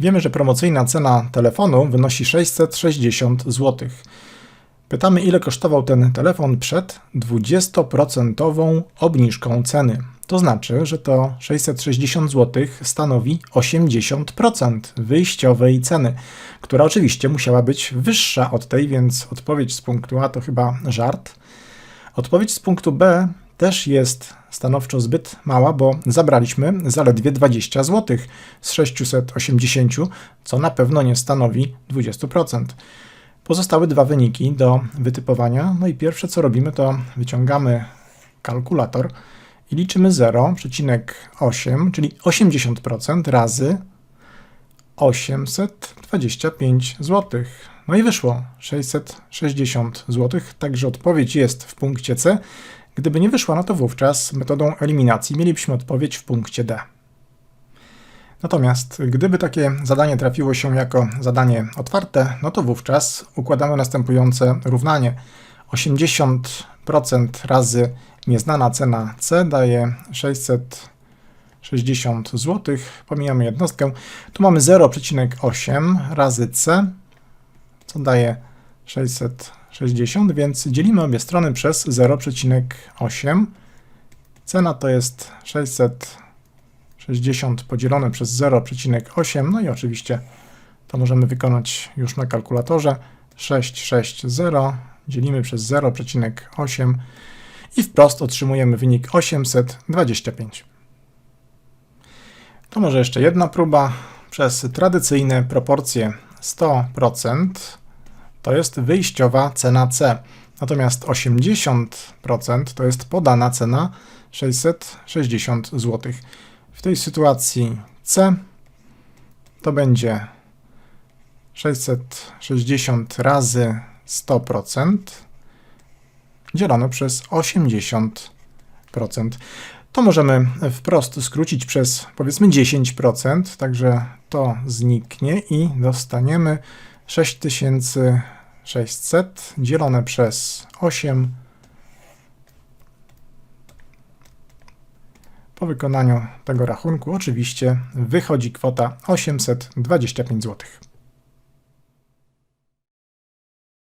Wiemy, że promocyjna cena telefonu wynosi 660 zł. Pytamy, ile kosztował ten telefon przed 20% obniżką ceny. To znaczy, że to 660 zł stanowi 80% wyjściowej ceny, która oczywiście musiała być wyższa od tej, więc odpowiedź z punktu A to chyba żart. Odpowiedź z punktu B też jest stanowczo zbyt mała, bo zabraliśmy zaledwie 20 zł z 680, co na pewno nie stanowi 20%. Pozostały dwa wyniki do wytypowania. No i pierwsze co robimy, to wyciągamy kalkulator i liczymy 0,8, czyli 80% razy 825 zł. No i wyszło 660 zł, także odpowiedź jest w punkcie C. Gdyby nie wyszła, no to wówczas metodą eliminacji mielibyśmy odpowiedź w punkcie D. Natomiast gdyby takie zadanie trafiło się jako zadanie otwarte, no to wówczas układamy następujące równanie. 80% razy nieznana cena C daje 660 zł. Pomijamy jednostkę. Tu mamy 0,8 razy C, co daje 660, więc dzielimy obie strony przez 0,8. Cena to jest 660 podzielone przez 0,8, no i oczywiście to możemy wykonać już na kalkulatorze. 660 dzielimy przez 0,8 i wprost otrzymujemy wynik 825. To może jeszcze jedna próba. Przez tradycyjne proporcje 100% to jest wyjściowa cena C. Natomiast 80% to jest podana cena 660 zł. W tej sytuacji C to będzie 660 razy 100% dzielone przez 80%. To możemy wprost skrócić przez powiedzmy 10%, także to zniknie i dostaniemy 6600 dzielone przez 8. Po wykonaniu tego rachunku oczywiście wychodzi kwota 825 zł.